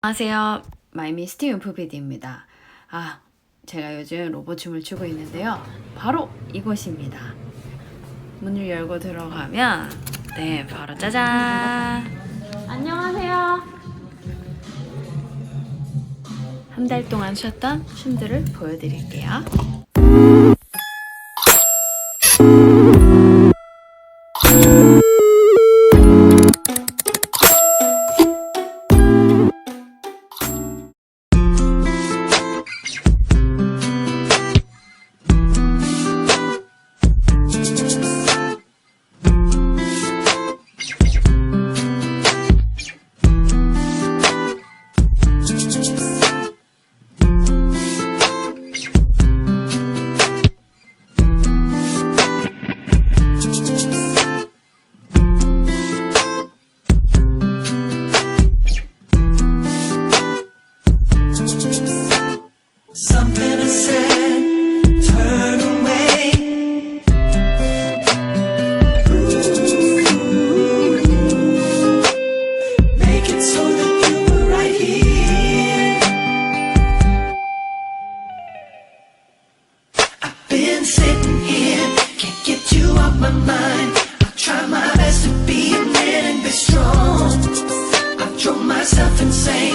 안녕하세요. 마이미스티 윤프비디입니다. 아, 제가 요즘 로봇춤을 추고 있는데요. 바로 이곳입니다. 문을 열고 들어가면 네, 바로 짜잔! 안녕하세요. 한 달 동안 쉬었던 춤들을 보여드릴게요. Been sitting here, can't get you off my mind. I try my best to be a man and be strong. I drove myself insane,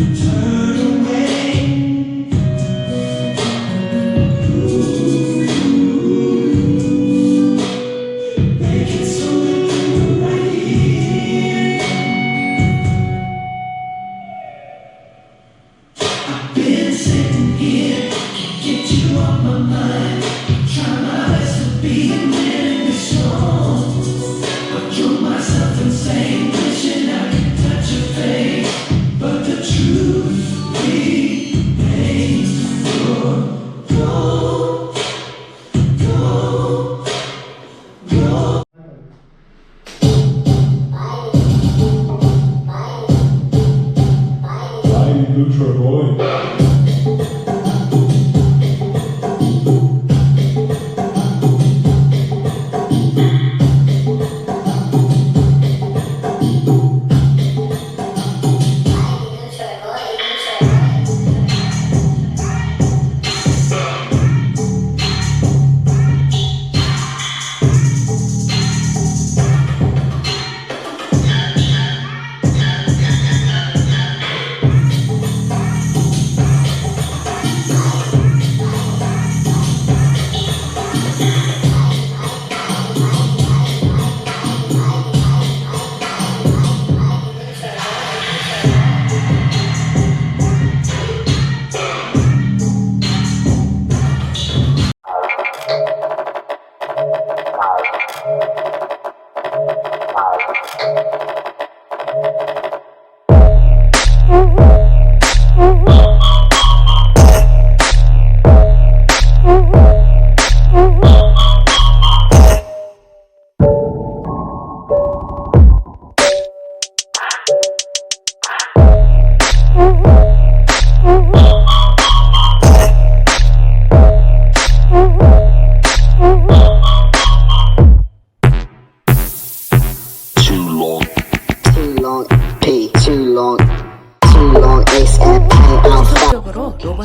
to muito de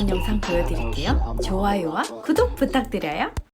영상 보여드릴게요. 좋아요와 구독 부탁드려요.